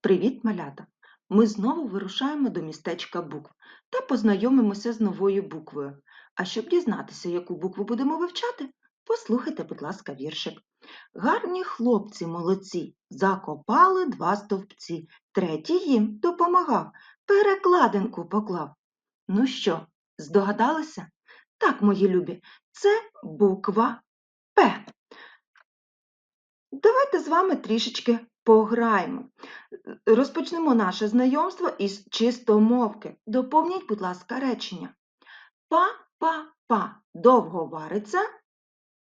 Привіт, малята! Ми знову вирушаємо до містечка букв та познайомимося з новою буквою. А щоб дізнатися, яку букву будемо вивчати, послухайте, будь ласка, віршик. Гарні хлопці молодці, закопали два стовпці, третій їм допомагав, перекладинку поклав. Ну що, здогадалися? Так, мої любі, це буква П. Давайте з вами трішечки пограємо. Розпочнемо наше знайомство із чистомовки. Доповніть, будь ласка, речення. Па-па-па довго вариться,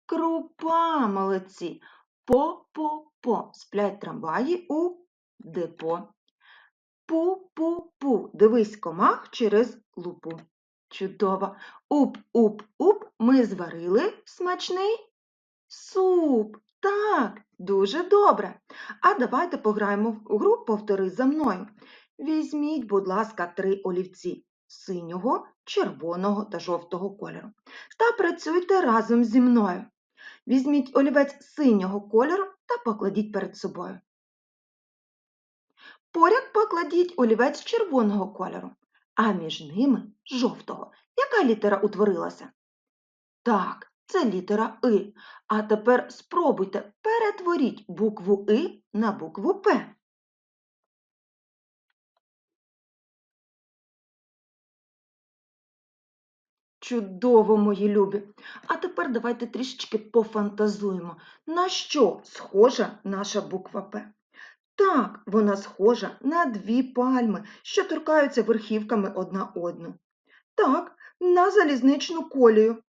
крупа молодці. По-по-по сплять трамваї у депо. Пу-пу-пу дивись комах через лупу. Чудово. Уп-уп-уп ми зварили смачний суп. Так, дуже добре. А давайте пограємо в гру повтори за мною. Візьміть, будь ласка, три олівці синього, червоного та жовтого кольору. Та працюйте разом зі мною. Візьміть олівець синього кольору та покладіть перед собою. Поряд покладіть олівець червоного кольору, а між ними жовтого. Яка літера утворилася? Так, це літера И. А тепер спробуйте перетворіть букву И на букву П. Чудово, мої любі! А тепер давайте трішечки пофантазуємо, на що схожа наша буква П. Так, вона схожа на дві пальми, що торкаються верхівками одна одну. Так, на залізничну колію.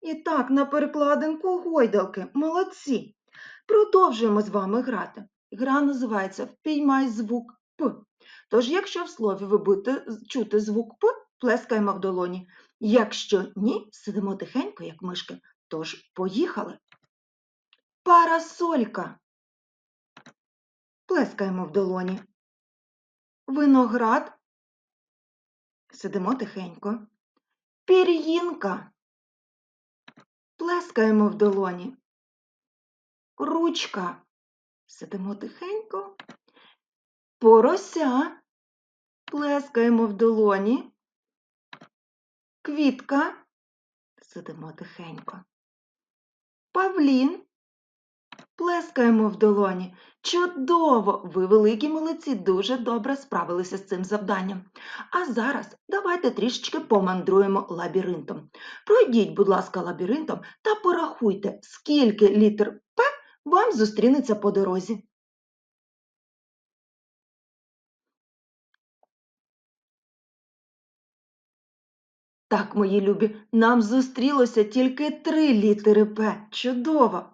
І так, на перекладинку гойдалки. Молодці. Продовжуємо з вами грати. Гра називається Впіймай звук П. Тож, якщо в слові ви будете чути звук П, плескаємо в долоні. Якщо ні, сидимо тихенько, як мишки. Тож, поїхали. Парасолька. Плескаємо в долоні. Виноград. Сидимо тихенько. Пір'їнка. Плескаємо в долоні. Ручка. Сидимо тихенько. Порося. Плескаємо в долоні. Квітка. Сидимо тихенько. Павлін. Плескаємо в долоні. Чудово! Ви, великі молодці, дуже добре справилися з цим завданням. А зараз давайте трішечки помандруємо лабіринтом. Пройдіть, будь ласка, лабіринтом та порахуйте, скільки літер П вам зустрінеться по дорозі. Так, мої любі, нам зустрілося тільки три літери П. Чудово!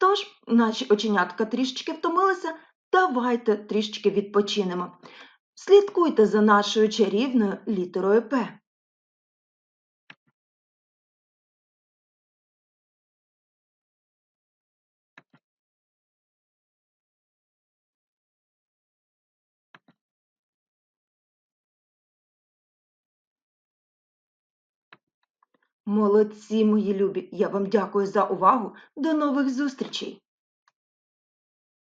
Тож, наші оченятка трішечки втомилися, давайте трішечки відпочинемо. Слідкуйте за нашою чарівною літерою П. Молодці, мої любі! Я вам дякую за увагу. До нових зустрічей!